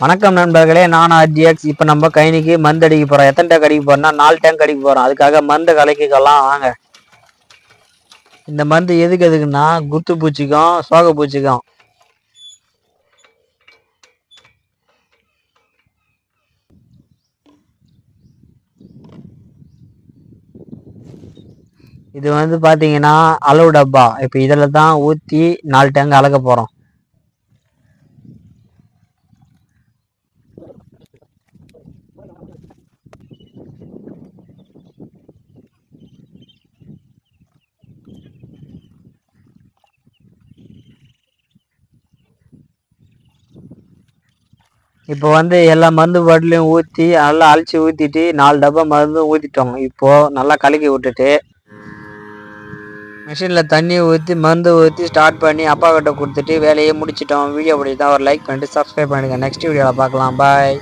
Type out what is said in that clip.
வணக்கம் நண்பர்களே நான் ஆர்ஜிஎக்ஸ் இப்போ நம்ம கைனிக்கு மருந்து அடிக்க போகிறோம் எத்தனை டேங்க் அடிக்க போகிறோம்னா நாலு டேங்க் அடிக்க போகிறோம் அதுக்காக மருந்து கலக்கிக்கலாம் வாங்க. இந்த மருந்து எதுக்கு எதுக்குன்னா குத்து பூச்சிக்கும் சோக பூச்சிக்கும். இது வந்து பார்த்தீங்கன்னா அளவு டப்பா. இப்போ இதில் தான் ஊற்றி நாலு டேங்க் அளக்க போகிறோம் இப்போ வந்து எல்லா மருந்து பாட்டிலையும் ஊற்றி நல்லா அழிச்சு ஊற்றிட்டு நாலு டப்பா மருந்து ஊற்றிட்டோம் இப்போது நல்லா கலக்கி விட்டுட்டு மிஷினில் தண்ணி ஊற்றி மருந்து ஊற்றி ஸ்டார்ட் பண்ணி அப்பா கிட்ட கொடுத்துட்டு வேலையை முடிச்சிட்டோம். வீடியோ பிடிச்சா ஒரு லைக் பண்ணிட்டு சப்ஸ்கிரைப் பண்ணுங்கள் நெக்ஸ்ட் வீடியோவில் பார்க்கலாம். பாய்